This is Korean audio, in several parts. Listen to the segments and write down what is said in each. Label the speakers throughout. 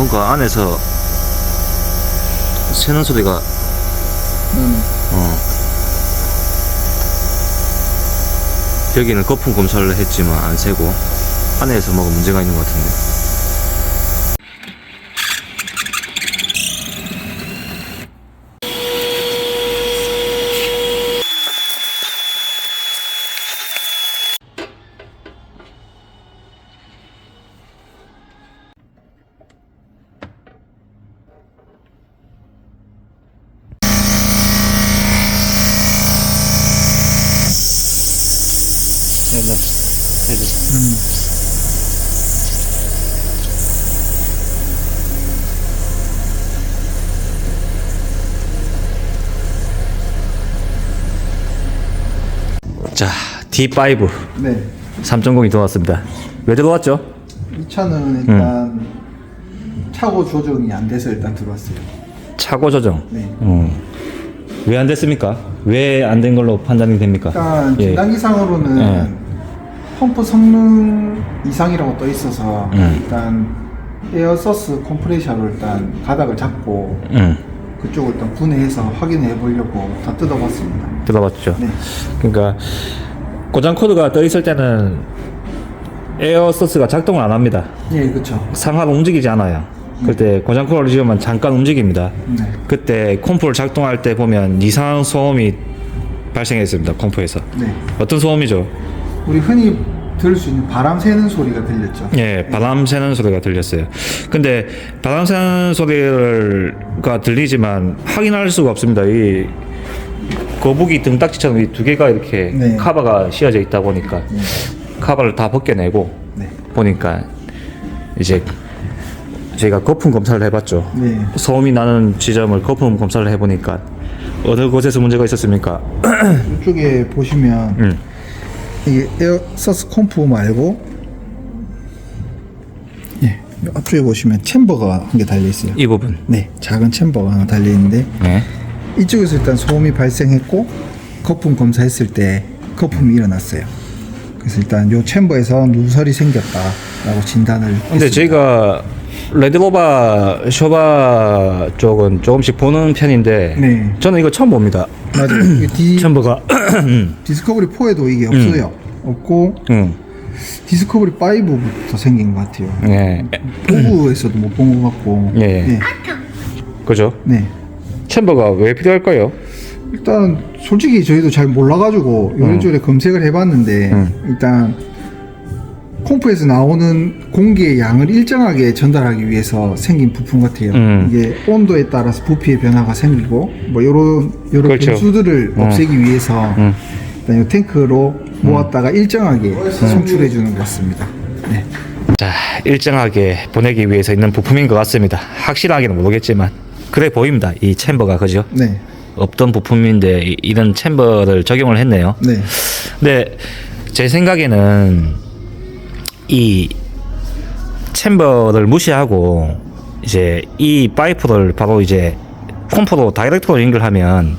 Speaker 1: 뭔가 안에서 새는 소리가
Speaker 2: 음.
Speaker 1: 어. 여기는 거품 검사를 했지만 안 새고 안에서 뭐가 문제가 있는 것 같은데. 자, D5
Speaker 2: 네.
Speaker 1: 3.0이 들어왔습니다. 왜 들어왔죠?
Speaker 2: 이 차는 일단 차고 조정이 안 돼서 일단 들어왔어요.
Speaker 1: 차고 조정.
Speaker 2: 네.
Speaker 1: 음. 왜안 됐습니까? 왜 안 된 걸로 판단이 됩니까?
Speaker 2: 일단
Speaker 1: 예.
Speaker 2: 진단기상으로는
Speaker 1: 예.
Speaker 2: 펌프 성능 이상이라고 떠 있어서
Speaker 1: 음.
Speaker 2: 일단 에어서스 컴프레셔로 일단 가닥을 잡고
Speaker 1: 음,
Speaker 2: 그쪽을 일단 분해해서 확인해 보려고 다 뜯어봤습니다.
Speaker 1: 들어봤죠.
Speaker 2: 네.
Speaker 1: 그러니까 고장 코드가 떠 있을 때는 에어 소스가 작동을 안 합니다.
Speaker 2: 예, 그렇죠.
Speaker 1: 상하로 움직이지 않아요. 그때 고장 코드를 지으면 잠깐 움직입니다.
Speaker 2: 네.
Speaker 1: 그때 컴프를 작동할 때 보면 이상한 소음이 발생했습니다. 컴프에서.
Speaker 2: 네.
Speaker 1: 어떤 소음이죠?
Speaker 2: 우리 흔히 들을 수 있는 바람 새는 소리가 들렸죠.
Speaker 1: 예, 바람 새는 소리가 들렸어요. 근데 바람 새는 소리가 들리지만 확인할 수가 없습니다. 이 거북이 등딱지처럼 이 두 개가 이렇게
Speaker 2: 네.
Speaker 1: 카바가 씌워져 있다 보니까 카바를 다 벗겨내고
Speaker 2: 네.
Speaker 1: 보니까 이제 저희가 거품 검사를 해봤죠.
Speaker 2: 네.
Speaker 1: 소음이 나는 지점을 거품 검사를 해보니까 어느 곳에서 문제가 있었습니까?
Speaker 2: 이쪽에 보시면
Speaker 1: 음.
Speaker 2: 이게 에어 서스 컴프 말고 예, 요 앞쪽에 보시면 챔버가 한 개 달려 있어요.
Speaker 1: 이 부분.
Speaker 2: 네, 작은 챔버가 하나 달려 있는데
Speaker 1: 네.
Speaker 2: 이쪽에서 일단 소음이 발생했고 거품 검사했을 때 거품이 일어났어요. 그래서 일단 요 챔버에서 누설이 생겼다라고 진단을
Speaker 1: 근데
Speaker 2: 했습니다.
Speaker 1: 저희가 레드로바 쇼바 쪽은 조금씩 보는 편인데
Speaker 2: 네.
Speaker 1: 저는 이거 처음 봅니다.
Speaker 2: 맞아요. 이게 디,
Speaker 1: 챔버가
Speaker 2: 디스커버리 4에도 이게 없어요. 없고
Speaker 1: 음.
Speaker 2: 디스커버리 5부터 생긴 것 같아요.
Speaker 1: 예.
Speaker 2: 보구에서도 못 본 것 같고.
Speaker 1: 예.
Speaker 2: 네.
Speaker 1: 그죠?
Speaker 2: 네.
Speaker 1: 챔버가 왜 필요할까요?
Speaker 2: 일단 솔직히 저희도 잘 몰라가지고 요래저래 검색을 해봤는데
Speaker 1: 음.
Speaker 2: 일단 콤프에서 나오는 공기의 양을 일정하게 전달하기 위해서 생긴 부품 같아요.
Speaker 1: 음.
Speaker 2: 이게 온도에 따라서 부피의 변화가 생기고 뭐 요런 요런
Speaker 1: 그렇죠.
Speaker 2: 변수들을
Speaker 1: 음.
Speaker 2: 없애기 위해서
Speaker 1: 음.
Speaker 2: 일단 이 탱크로 모았다가 일정하게 송출해 주는 것 같습니다. 네.
Speaker 1: 자, 일정하게 보내기 위해서 있는 부품인 것 같습니다. 확실하게는 모르겠지만 그래 보입니다. 이 챔버가 그죠?
Speaker 2: 네.
Speaker 1: 없던 부품인데 이- 이런 챔버를 적용을 했네요.
Speaker 2: 네.
Speaker 1: 근데 제 생각에는 이 챔버를 무시하고 이제 이 파이프를 바로 이제 콤프로 다이렉트로 연결하면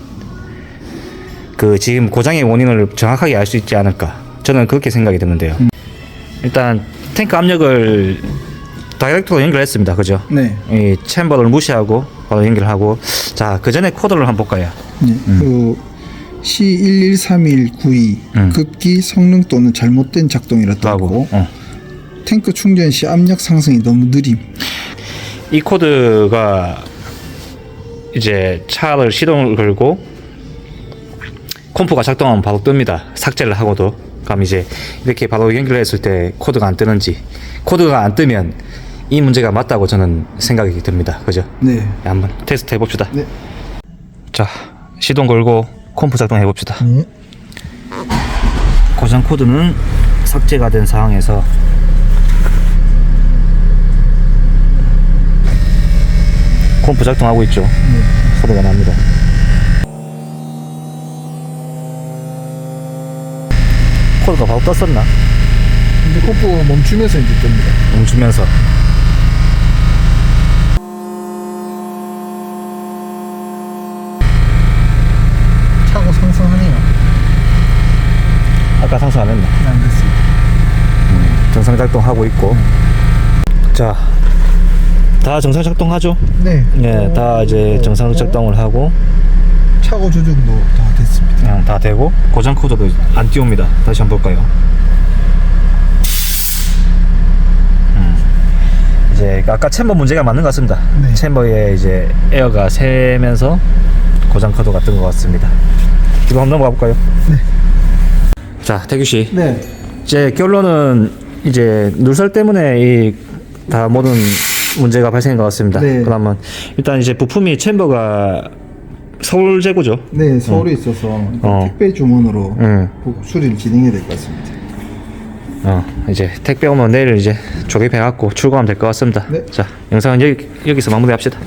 Speaker 1: 그 지금 고장의 원인을 정확하게 알 수 있지 않을까 저는 그렇게 생각이 드는데요. 일단 탱크 압력을 다이렉트로 연결했습니다. 그죠?
Speaker 2: 네.
Speaker 1: 이 챔버를 무시하고 바로 연결하고 자그 전에 코드를 한번 볼까요?
Speaker 2: 네. 그 C113192
Speaker 1: 음.
Speaker 2: 급기 성능 또는 잘못된 작동이라
Speaker 1: 하고
Speaker 2: 뜨고
Speaker 1: 어.
Speaker 2: 탱크 충전 시 압력 상승이 너무 느림.
Speaker 1: 이 코드가 이제 차를 시동을 걸고 컴프가 작동하면 바로 뜹니다. 삭제를 하고도. 그럼 이제 이렇게 바로 연결했을 때 코드가 안 뜨는지 코드가 안 뜨면 이 문제가 맞다고 저는 생각이 듭니다. 그죠?
Speaker 2: 네.
Speaker 1: 한번 테스트 해봅시다.
Speaker 2: 네.
Speaker 1: 자, 시동 걸고 컴프 작동 해 봅시다.
Speaker 2: 네.
Speaker 1: 고장 코드는 삭제가 된 상황에서 컴프 작동하고 있죠. 소리가 납니다. 코드가 바로 떴었나?
Speaker 2: 근데 콤프 멈추면서 이제 뜹니다.
Speaker 1: 멈추면서
Speaker 2: 차고 상승하네요.
Speaker 1: 아까 상승 안 했나?
Speaker 2: 네, 안 됐습니다.
Speaker 1: 정상 작동하고 있고 자 다 정상 작동하죠?
Speaker 2: 네.
Speaker 1: 예, 다 이제
Speaker 2: 어,
Speaker 1: 정상 작동을 하고
Speaker 2: 차고 조정도 다 됐습니다.
Speaker 1: 그냥 다 되고 고장 코드도 안 띄웁니다. 다시 한번 볼까요? 음. 이제 아까 챔버 문제가 맞는 것 같습니다.
Speaker 2: 네.
Speaker 1: 챔버에 이제 에어가 새면서 고장 코드가 뜬것 같습니다. 이거 한번 넘어가 볼까요?
Speaker 2: 네.
Speaker 1: 자, 태규 씨.
Speaker 2: 네.
Speaker 1: 이제 결론은 이제 눌설 때문에 이 다 모든 문제가 발생한 것 같습니다.
Speaker 2: 네.
Speaker 1: 그러면 일단 이제 부품이 챔버가 서울 재고죠.
Speaker 2: 네, 서울에 있어서
Speaker 1: 어.
Speaker 2: 택배 주문으로
Speaker 1: 음.
Speaker 2: 복- 수리를 진행해야 될 것 같습니다.
Speaker 1: 어, 이제 택배 오면 내일 이제 조립해 갖고 출고하면 될 것 같습니다.
Speaker 2: 네.
Speaker 1: 자, 영상은 여기, 여기서 마무리합시다.